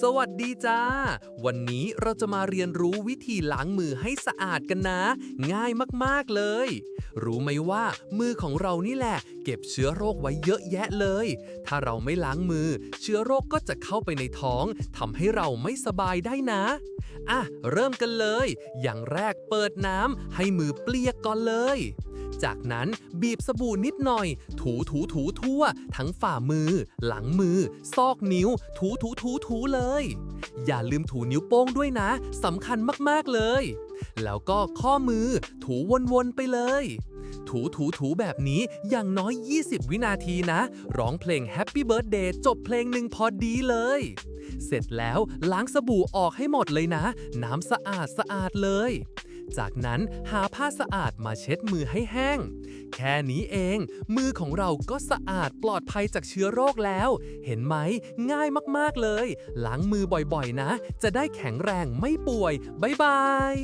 สวัสดีจ้า วันนี้เราจะมาเรียนรู้วิธีล้างมือให้สะอาดกันนะ ง่ายมากๆเลย รู้ไหมว่ามือของเรานี่แหละ เก็บเชื้อโรคไว้เยอะแยะเลย ถ้าเราไม่ล้างมือ เชื้อโรคก็จะเข้าไปในท้องทำให้เราไม่สบายได้นะ อะ เริ่มกันเลย อย่างแรกเปิดน้ำให้มือเปียกก่อนเลย จากนั้นบีบสบู่นิดหน่อย ถูถูถูทั่ว ทั้งฝ่ามือ หลังมือ ซอกนิ้ว ถูถูถูถูเลย อย่าลืมถูนิ้วโป้งด้วยนะสำคัญมากๆเลย แล้วก็ข้อมือ ถูวนๆไปเลย ถูถูถูแบบนี้อย่างน้อย 20 วินาทีนะ ร้องเพลง Happy Birthday จบเพลงหนึ่งพอดีเลย เสร็จแล้วล้างสบู่ออกให้หมดเลยนะ น้ำสะอาดสะอาดเลย จากนั้นหาผ้าสะอาดมาเช็ดมือให้แห้ง แค่นี้เอง มือของเราก็สะอาดปลอดภัยจากเชื้อโรคแล้ว เห็นไหม ง่ายมากๆเลย ล้างมือบ่อยๆนะ จะได้แข็งแรงไม่ป่วย บ๊ายบาย